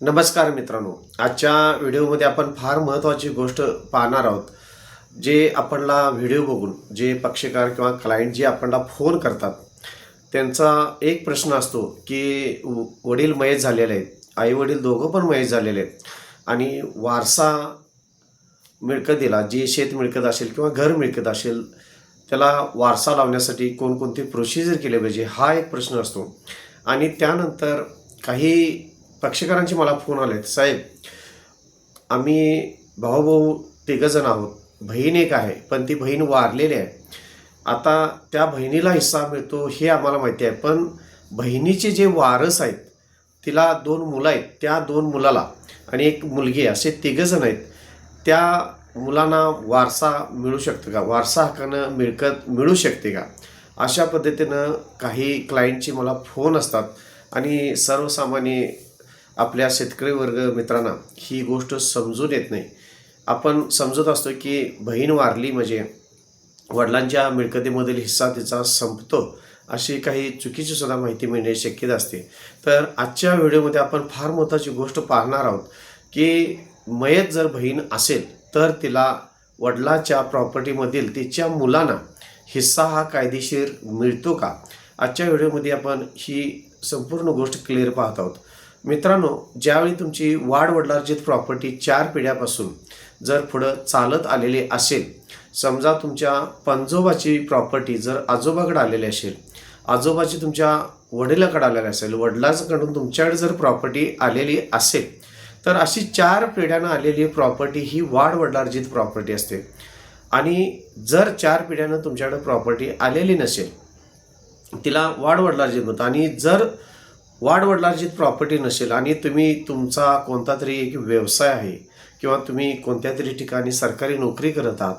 नमस्कार मित्रांनो. आजच्या व्हिडिओमध्ये आपण फार महत्त्वाची गोष्ट पाहणार आहोत जे आपणला व्हिडिओ बघून जे पक्षकार किंवा क्लायंट जे आपणला फोन करतात त्यांचा एक प्रश्न असतो की व- वडील मयत झालेले आहेत आई वडील दोघं पण मयत झालेले आहेत आणि वारसा मिळकतीला जे शेत मिळकत असेल किंवा घर मिळकत असेल त्याला वारसा लावण्यासाठी कोणकोणती प्रोसिजर केली पाहिजे हा एक प्रश्न असतो. आणि त्यानंतर काही पक्षकारांचे मला फोन आले साहेब आम्ही भाऊ भाऊ तिघंजण आहोत. बहीण एक आहे पण ती बहीण वारलेली आहे. आता त्या बहिणीला हिस्सा मिळतो हे आम्हाला माहिती आहे पण बहिणीचे जे वारस आहेत तिला दोन मुलं आहेत त्या दोन मुलाला आणि एक मुलगी आहे असे तिघंजण आहेत त्या मुलांना वारसा मिळू शकतो का? वारसा हक्कानं मिळकत मिळू शकते का? अशा पद्धतीनं काही क्लायंटचे मला फोन असतात आणि सर्वसामान्य आपल्या शेतकरी वर्ग मित्रांना ही गोष्ट समजून येत नाही. आपण समजत असतो की बहीण वारली म्हणजे वडिलांच्या मिळकतीमधील हिस्सा तिचा संपतो अशी काही चुकीची सुद्धा माहिती मिळणे शक्यता असते. तर आजच्या व्हिडिओमध्ये आपण फार महत्त्वाची गोष्ट पाहणार आहोत की मयत जर बहीण असेल तर तिला वडिलाच्या प्रॉपर्टीमधील तिच्या मुलांना हिस्सा हा कायदेशीर मिळतो का? आजच्या व्हिडिओमध्ये आपण ही संपूर्ण गोष्ट क्लिअर पाहत आहोत. मित्रांनो ज्यावेळी तुमची वाढवडलार्जित प्रॉपर्टी चार पिढ्यापासून जर पुढं चालत आलेली असेल समजा तुमच्या पंजोबाची प्रॉपर्टी जर आजोबाकडे आलेली असेल आजोबाची तुमच्या वडिलाकडे आलेली असेल वडिलांकडून तुमच्याकडे जर प्रॉपर्टी आलेली असेल तर अशी चार पिढ्यानं आलेली प्रॉपर्टी ही वाढ वडिलार्जित प्रॉपर्टी असते. आणि जर चार पिढ्यानं तुमच्याकडे प्रॉपर्टी आलेली नसेल तिला वाढ वडिलार्जित म्हणतात आणि जर वाढ प्रॉपर्टी नसेल आणि तुम्ही तुमचा कोणता तरी एक व्यवसाय आहे किंवा तुम्ही कोणत्या तरी ठिकाणी सरकारी नोकरी करत आहात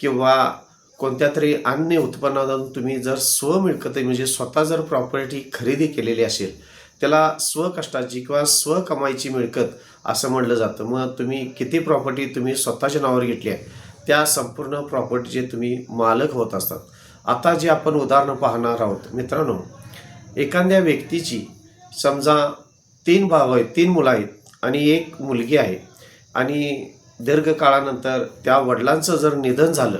किंवा कोणत्या तरी अन्य उत्पन्नातून तुम्ही जर स्वमिळकत म्हणजे स्वतः जर प्रॉपर्टी खरेदी केलेली असेल त्याला स्वकष्टाची किंवा स्वकमाईची मिळकत असं म्हटलं जातं. मग तुम्ही किती प्रॉपर्टी तुम्ही स्वतःच्या नावावर घेतली आहे त्या संपूर्ण प्रॉपर्टीचे तुम्ही मालक होत असतात. आता जे आपण उदाहरणं पाहणार आहोत मित्रांनो एखाद्या व्यक्तीची समजा तीन भाव आहेत तीन मुलं आहेत आणि एक मुलगी आहे आणि दीर्घकाळानंतर त्या वडिलांचं जर निधन झालं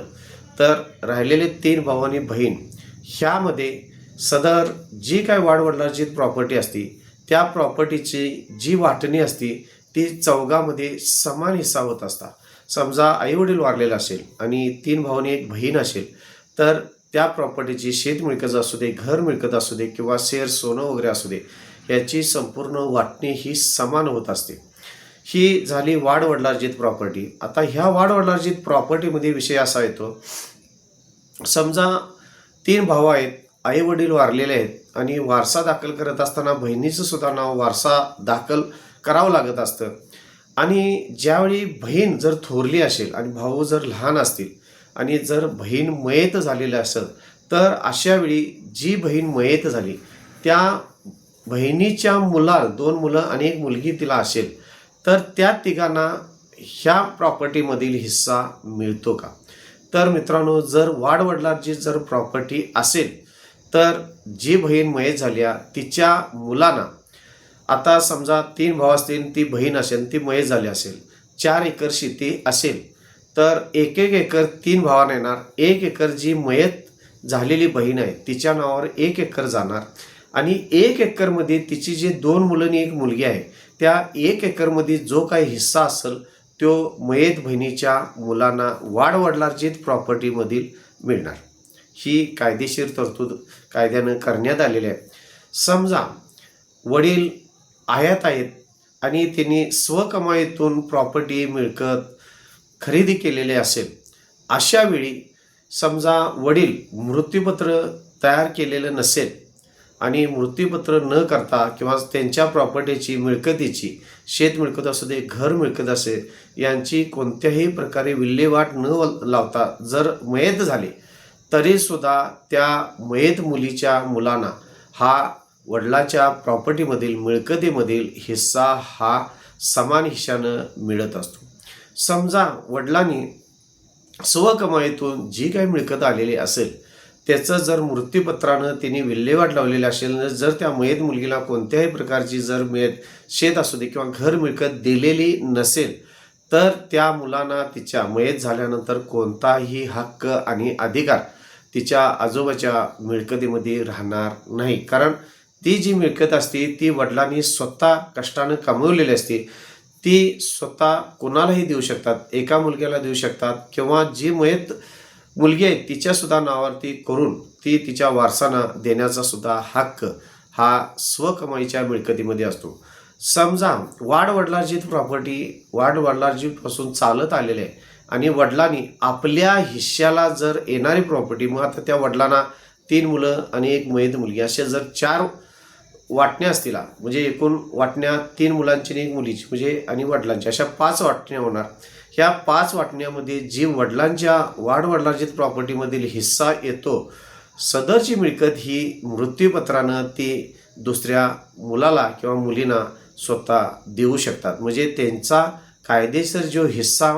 तर राहिलेले तीन भाऊ आणि बहीण ह्यामध्ये सदर जी काय वाडवडिलांची प्रॉपर्टी असती त्या प्रॉपर्टीची जी वाटणी असती ती चौघामध्ये समान हिस्सा होत असता. समजा आईवडील वारलेला असेल आणि तीन भावांनी एक बहीण असेल तर त्या प्रॉपर्टीची शेत मिळकत असू दे घर मिळकत असू दे किंवा शेअर सोनं वगैरे असू दे याची संपूर्ण वाटणी ही समान होत असते. ही झाली वाडवडलार्जित प्रॉपर्टी आता ह्या वाडवडलार्जित प्रॉपर्टीमध्ये विषय असा येतो समजा तीन भाऊ आहेत आई वडील वारलेले आहेत आणि वारसा दाखल करत असताना बहिणीचं सुद्धा नाव वारसा दाखल करावं लागत असतं. आणि ज्यावेळी बहीण जर थोरली असेल आणि भाऊ जर लहान असतील आणि जर बहीण मयत झालेली असेल तर अशावेळी जी बहीण मयत झाली त्या बहिणीच्या मुला दोन मुलं आणि एक मुलगी तिला असेल तर त्या तिघांना ह्या प्रॉपर्टीमधील हिस्सा मिळतो का? तर मित्रांनो जर वाडवडिलांची जर प्रॉपर्टी असेल तर जी बहीण मयत झाल्या तिच्या मुलांना आता समजा तीन भाऊ असतील ती बहीण असेल ती मयत झाली असेल चार एकर शेती असेल तर एक एक एकर तीन भावांना येणार एक एकर जी मयत झालेली बहीण आहे तिच्या नावावर एक एकर जाणार आणि एक एकरमध्ये तिची जी दोन मुलं आणि एक मुलगी आहे त्या एक एकरमध्ये जो काही हिस्सा असेल तो मयत बहिणीच्या मुलांना वाढवडलार्जित प्रॉपर्टीमधील मिळणार. ही कायदेशीर तरतूद कायद्यानं करण्यात आलेली आहे. समजा वडील आयात आहेत आणि त्यांनी स्वकमाईतून प्रॉपर्टी मिळकत खरेदी केलेले असेल अशा वेळी समजा वडील मृत्यूपत्र तयार केलेलं नसेल आणि मृत्यूपत्र न करता किंवा त्यांच्या प्रॉपर्टीची मिळकतीची शेत मिळकत असू दे घर मिळकत असेल यांची कोणत्याही प्रकारे विल्हेवाट न लावता जर मयत झाले तरीसुद्धा त्या मयत मुलीच्या मुलांना हा वडिलाच्या प्रॉपर्टीमधील मिळकतीमधील हिस्सा हा समान हिशानं मिळत असतो. समजा वडिलांनी स्वकमाईतून जी काही मिळकत आलेली असेल त्याचं जर मृत्यूपत्रानं तिने विल्हेवाट लावलेली असेल जर त्या मयत मुलगीला कोणत्याही प्रकारची जर मयत शेत असू दे किंवा घर मिळकत दिलेली नसेल तर त्या मुलांना तिच्या मयत झाल्यानंतर कोणताही हक्क आणि अधिकार तिच्या आजोबाच्या मिळकतीमध्ये राहणार नाही. कारण ती जी मिळकत असते ती वडिलांनी स्वतः कष्टानं कमवलेली असते ती स्वतः कोणालाही देऊ शकतात एका मुलग्याला देऊ शकतात किंवा जी मयत मुलगी आहे तिच्यासुद्धा नावावरती करून ती तिच्या वारसांना देण्याचा सुद्धा हक्क हा स्वकमाईच्या मिळकतीमध्ये असतो. समजा वाढ प्रॉपर्टी वाढ चालत आलेले आहे आणि वडिलांनी आपल्या हिश्श्याला जर येणारी प्रॉपर्टी मग आता त्या वडिलांना तीन मुलं आणि एक मयत मुलगी असे जर चार वाटण्या असतील. म्हणजे एकूण वाटण्या तीन मुलांची आणि एक मुलीची म्हणजे आणि वडिलांची. अशा पाच वाटण्या होणार. ह्या पाच वाटण्यामध्ये जी वडिलांच्या वाढवडिलांच्या प्रॉपर्टीमधील हिस्सा येतो सदरची मिळकत ही मृत्यूपत्रानं ती दुसऱ्या मुलाला किंवा मुलींना स्वतः देऊ शकतात. म्हणजे त्यांचा कायदेशीर जो हिस्सा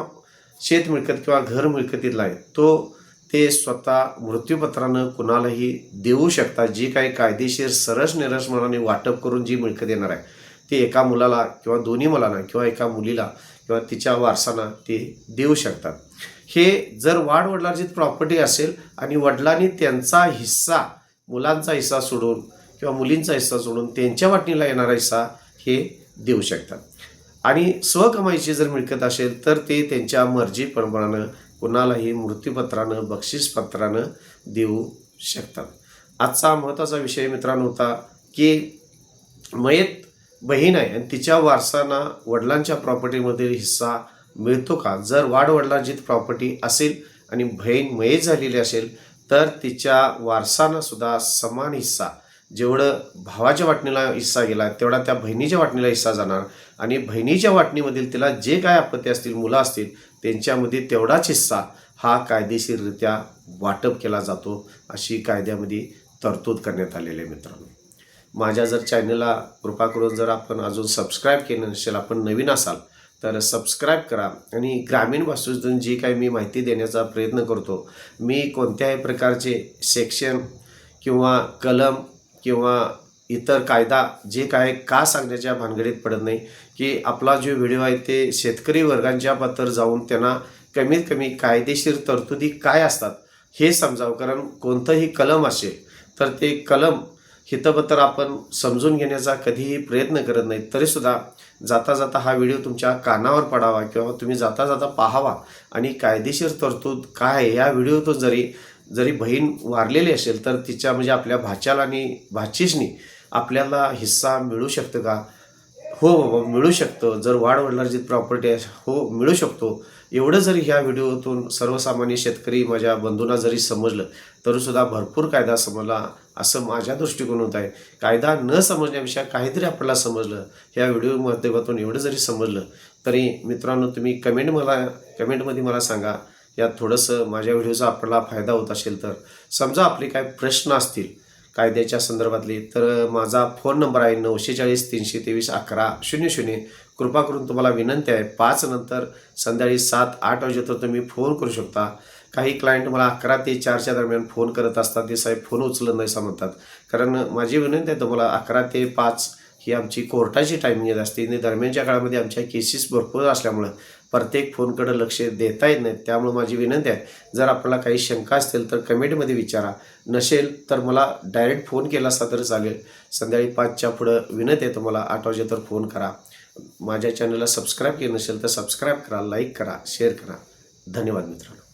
शेत मिळकत किंवा घर मिळकतीतला आहे तो ते स्वतः मृत्यूपत्रानं कुणालाही देऊ शकतात जी काही कायदेशीर सरस निरसमनाने वाटप करून जी मिळकत येणार आहे ती एका मुलाला किंवा दोन्ही मुलांना किंवा एका मुलीला किंवा तिच्या वारसांना ते देऊ शकतात. हे जर वाढ वडिलांची प्रॉपर्टी असेल आणि वडिलांनी त्यांचा हिस्सा मुलांचा हिस्सा सोडून किंवा मुलींचा हिस्सा सोडून त्यांच्या वाटणीला येणारा हिस्सा हे देऊ शकतात. आणि स्वकमाईची जर मिळकत असेल तर ते त्यांच्या मर्जीप्रमाणे कुणालाही मृत्यूपत्रानं बक्षीसपत्रानं देऊ शकतात. आजचा महत्त्वाचा विषय मित्रांनो होता की मयत बहीण आहे आणि तिच्या वारसांना वडिलांच्या प्रॉपर्टीमधील हिस्सा मिळतो का? जर वाडवडिलांची प्रॉपर्टी असेल आणि बहीण मयत झालेली असेल तर तिच्या वारसांनासुद्धा समान हिस्सा जेवढं भावाच्या वाटणीला हिस्सा गेला तेवढा त्या बहिणीच्या वाटणीला हिस्सा जाणार. आणि बहिणीच्या वाटणीमधील तिला जे काय आपत्ती असतील मुलं असतील त्यांच्यामध्ये तेवढाच हिस्सा हा कायदेशीररित्या वाटप केला जातो अशी कायद्यामध्ये तरतूद करण्यात आलेली आहे मित्रांनो. माझ्या जर चॅनलला कृपा करून जर आपण अजून सबस्क्राईब केलं नसेल आपण नवीन असाल तर सबस्क्राईब करा आणि ग्रामीण भाषेतून जी काही मी माहिती देण्याचा प्रयत्न करतो मी कोणत्याही प्रकारचे सेक्शन किंवा कलम किंवा इतर कायदा जे काय का सांगण्याच्या भानगडीत पडत नाही की आपला जो व्हिडिओ आहे ते शेतकरी वर्गांच्या पत्र जाऊन त्यांना कमीत कमी कायदेशीर तरतुदी काय असतात हे समजावं. कारण कोणतंही कलम असेल तर ते कलम हितपत्र आपण समजून घेण्याचा कधीही प्रयत्न करत नाही. तरीसुद्धा जाता जाता हा व्हिडिओ तुमच्या कानावर पडावा किंवा तुम्ही जाता जाता पाहावा. आणि कायदेशीर तरतूद काय आहे? या व्हिडिओतून जरी जरी बहीण वारलेली असेल तर तिच्या म्हणजे आपल्या भाच्याला आणि भाचीसनी आपल्याला हिस्सा मिळू शकतं का? हो बाबा मिळू शकतं. जर वाढ वडिलांची प्रॉपर्टी आहे हो मिळू शकतो. एवढं जरी ह्या व्हिडिओतून सर्वसामान्य शेतकरी माझ्या बंधूंना जरी समजलं तरीसुद्धा भरपूर कायदा समजला असं माझ्या दृष्टिकोन होत आहे. कायदा न समजण्यापेक्षा काहीतरी आपल्याला समजलं ह्या व्हिडिओ माध्यमातून एवढं जरी समजलं तरी मित्रांनो तुम्ही कमेंट मला कमेंटमध्ये मला सांगा यात थोडंसं माझ्या व्हिडिओचा आपल्याला फायदा होत असेल तर. समजा आपले काय प्रश्न असतील कायद्याच्या संदर्भातली तर माझा फोन नंबर आहे नऊशे चाळीस तीनशे तेवीस अकरा शून्य शून्य. कृपा करून तुम्हाला विनंती आहे पाच नंतर संध्याकाळी सात आठ वाजेपर्यंत तुम्ही फोन करू शकता. काही क्लायंट मला अकरा ते चारच्या दरम्यान फोन करत असतात ते साहेब फोन उचलत नाही असं म्हणतात कारण माझी विनंती आहे तुम्हाला अकरा ते पाच ही आमची कोर्टाची टायमिंग असते. आणि दरम्यानच्या काळामध्ये आमच्या केसेस भरपूर असल्यामुळं प्रत्येक फोनकडं लक्ष देता येत नाही. त्यामुळे माझी विनंती आहे जर आपल्याला काही शंका असतील तर कमेंटमध्ये विचारा. नसेल तर मला डायरेक्ट फोन केला असता तर चालेल. संध्याकाळी पाचच्या पुढं विनंती आहे तुम्हाला आठ वाजे तर फोन करा. माझ्या चॅनलला सबस्क्राईब केलं नसेल तर सबस्क्राईब करा लाईक करा शेअर करा. धन्यवाद मित्रांनो.